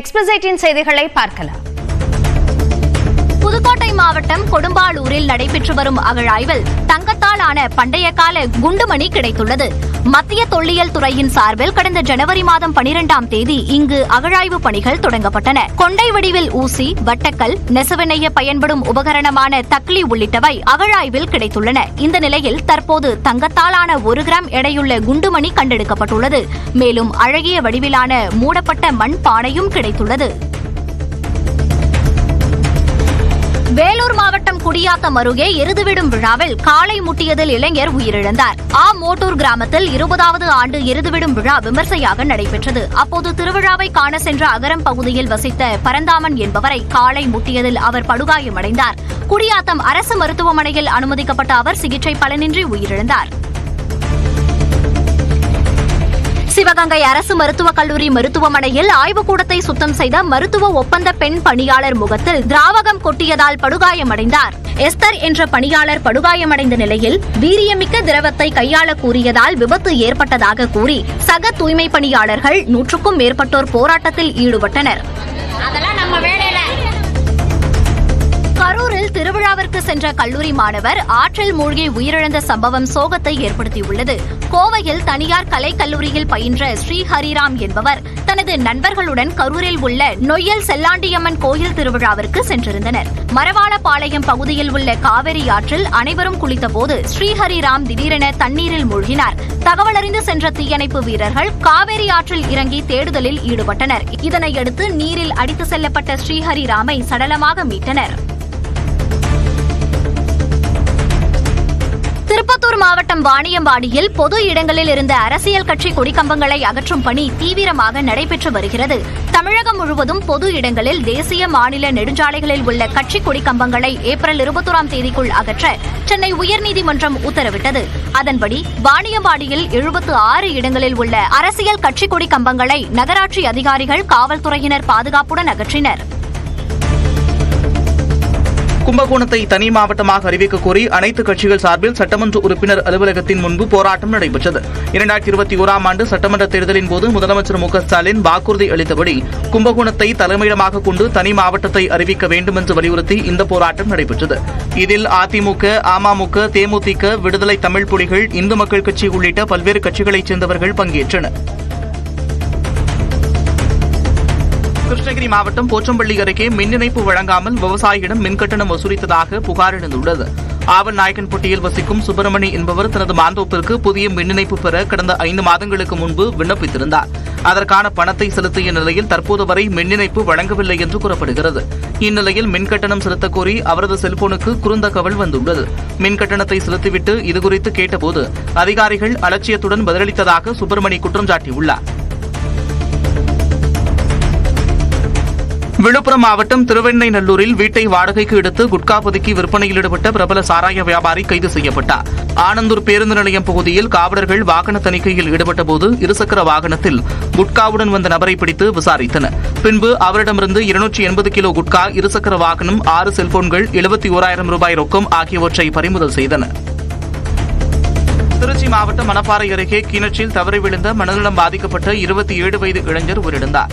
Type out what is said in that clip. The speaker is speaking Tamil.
எக்ஸ்பிரஸ் எயிட்டின் செய்திகளை பார்க்கலாம். புதுக்கோட்டை மாவட்டம் கொடும்பாலூரில் நடைபெற்று வரும் அகழாய்வில் தங்கத்தால் ஆன பண்டைய கால குண்டுமணி கிடைத்துள்ளது. மத்திய தொல்லியல் துறையின் சார்பில் கடந்த ஜனவரி மாதம் பனிரெண்டாம் தேதி இங்கு அகழாய்வு பணிகள் தொடங்கப்பட்டன. கொண்டை வடிவில் ஊசி வட்டக்கல் நெசவெனைய பயன்படும் உபகரணமான தக்லி உள்ளிட்டவை அகழாய்வில் கிடைத்துள்ளன. இந்த நிலையில் தற்போது தங்கத்தாலான ஒரு கிராம் எடையுள்ள குண்டுமணி கண்டெடுக்கப்பட்டுள்ளது. மேலும் அழகிய வடிவிலான மூடப்பட்ட மண் பானையும் கிடைத்துள்ளது. வேலூர் மாவட்டம் குடியாத்தம் அருகே எருதுவிடும் விழாவில் காலை முட்டியதில் இளைஞர் உயிரிழந்தார். ஆ மோட்டூர் கிராமத்தில் இருபதாவது ஆண்டு எருதுவிடும் விழா விமர்சையாக நடைபெற்றது. அப்போது திருவிழாவை காண சென்ற அகரம் பகுதியில் வசித்த பரந்தாமன் என்பவரை காலை முட்டியதில் அவர் படுகாயமடைந்தார். குடியாத்தம் அரசு மருத்துவமனையில் அனுமதிக்கப்பட்ட அவர் சிகிச்சை பலனின்றி உயிரிழந்தார். சிவகங்கை அரசு மருத்துவக் கல்லூரி மருத்துவமனையில் ஆய்வுக்கூடத்தை சுத்தம் செய்த மருத்துவ ஒப்பந்த பெண் பணியாளர் முகத்தில் திராவகம் கொட்டியதால் படுகாயமடைந்தார். எஸ்தர் என்ற பணியாளர் படுகாயமடைந்த நிலையில் வீரியமிக்க திரவத்தை கையாள கூறியதால் விபத்து ஏற்பட்டதாக கூறி சக தூய்மை பணியாளர்கள் நூற்றுக்கும் மேற்பட்டோர் போராட்டத்தில் ஈடுபட்டனர். திருவிழாவிற்கு சென்ற கல்லூரி மாணவர் ஆற்றில் மூழ்கி உயிரிழந்த சம்பவம் சோகத்தை ஏற்படுத்தியுள்ளது. கோவையில் தனியார் கலைக்கல்லூரியில் பயின்ற ஸ்ரீ ஹரிராம் என்பவர் தனது நண்பர்களுடன் கரூரில் உள்ள நொய்யல் செல்லாண்டியம்மன் கோயில் திருவிழாவிற்கு சென்றிருந்தனர். மரவாளபாளையம் பகுதியில் உள்ள காவிரி ஆற்றில் அனைவரும் குளித்தபோது ஸ்ரீஹரிராம் திடீரென தண்ணீரில் மூழ்கினார். தகவலறிந்து சென்ற தீயணைப்பு வீரர்கள் காவேரி ஆற்றில் இறங்கி தேடுதலில் ஈடுபட்டனர். இதனையடுத்து நீரில் அடித்து செல்லப்பட்ட ஸ்ரீஹரிராமை சடலமாக மீட்டனர். திருப்பத்தூர் மாவட்டம் வாணியம்பாடியில் பொது இடங்களில் இருந்த அரசியல் கட்சி கொடிக்கம்பங்களை அகற்றும் பணி தீவிரமாக நடைபெற்று வருகிறது. தமிழகம் முழுவதும் பொது இடங்களில் தேசிய மாநில நெடுஞ்சாலைகளில் உள்ள கட்சி கொடிக்கம்பங்களை ஏப்ரல் இருபத்தோராம் தேதிக்குள் அகற்ற சென்னை உயர்நீதிமன்றம் உத்தரவிட்டது. அதன்படி வாணியம்பாடியில் எழுபத்து ஆறு இடங்களில் உள்ள அரசியல் கட்சி கொடி கம்பங்களை நகராட்சி அதிகாரிகள் காவல்துறையினர் பாதுகாப்புடன் அகற்றினர். கும்பகோணத்தை தனி மாவட்டமாக அறிவிக்க கோரி அனைத்து கட்சிகள் சார்பில் சட்டமன்ற உறுப்பினர் அலுவலகத்தின் முன்பு போராட்டம் நடைபெற்றது. இரண்டாயிரத்தி இருபத்தி ஓராம் ஆண்டு சட்டமன்ற தேர்தலின் போது முதலமைச்சர் மு ஸ்டாலின் வாக்குறுதி அளித்தபடி கும்பகோணத்தை தலைமையிடமாக கொண்டு தனி மாவட்டத்தை அறிவிக்க வேண்டும் என்று வலியுறுத்தி இந்த போராட்டம் நடைபெற்றது. இதில் அதிமுக அமமுக தேமுதிக விடுதலை தமிழ் புலிகள் இந்து மக்கள் கட்சி உள்ளிட்ட பல்வேறு கட்சிகளைச் சேர்ந்தவர்கள் பங்கேற்றனர். கிருஷ்ணகிரி மாவட்டம் போச்சம்பள்ளி அருகே மின் இணைப்பு வழங்காமல் விவசாயியிடம் மின்கட்டணம் வசூலித்ததாக புகார் எழுந்துள்ளது. ஆவன் நாயக்கன்பட்டியில் வசிக்கும் சுப்பிரமணி என்பவர் தனது மாந்தோப்பிற்கு புதிய மின் இணைப்பு பெற கடந்த ஐந்து மாதங்களுக்கு முன்பு விண்ணப்பித்திருந்தார். அதற்கான பணத்தை செலுத்திய நிலையில் தற்போது வரை மின் இணைப்பு வழங்கவில்லை என்று கூறப்படுகிறது. இந்நிலையில் மின்கட்டணம் செலுத்தக் கோரி அவரது செல்போனுக்கு குறுந்தகவல் வந்துள்ளது. மின்கட்டணத்தை செலுத்திவிட்டு இதுகுறித்து கேட்டபோது அதிகாரிகள் அலட்சியத்துடன் பதிலளித்ததாக சுப்பிரமணி குற்றம் சாட்டியுள்ளார். விழுப்புரம் மாவட்டம் திருவெண்ணைநல்லூரில் வீட்டை வாடகைக்கு எடுத்து குட்கா பதுக்கி விற்பனையில் ஈடுபட்ட பிரபல சாராய வியாபாரி கைது செய்யப்பட்டார். ஆனந்தூர் பேருந்து நிலையம் பகுதியில் காவலர்கள் வாகன தணிக்கையில் ஈடுபட்டபோது இருசக்கர வாகனத்தில் குட்காவுடன் வந்த நபரை பிடித்து விசாரித்தனர். பின்பு அவரிடமிருந்து இருநூற்றி எண்பது கிலோ குட்கா இருசக்கர வாகனம் ஆறு செல்போன்கள் எழுபத்தி ஓராயிரம் ரூபாய் ரொக்கம் ஆகியவற்றை பறிமுதல் செய்தனர். திருச்சி மாவட்டம் மணப்பாறை அருகே கிணற்றில் தவறி விழுந்த மனநலம் பாதிக்கப்பட்ட இருபத்தி ஏழு வயது இளைஞர் உயிரிழந்தார்.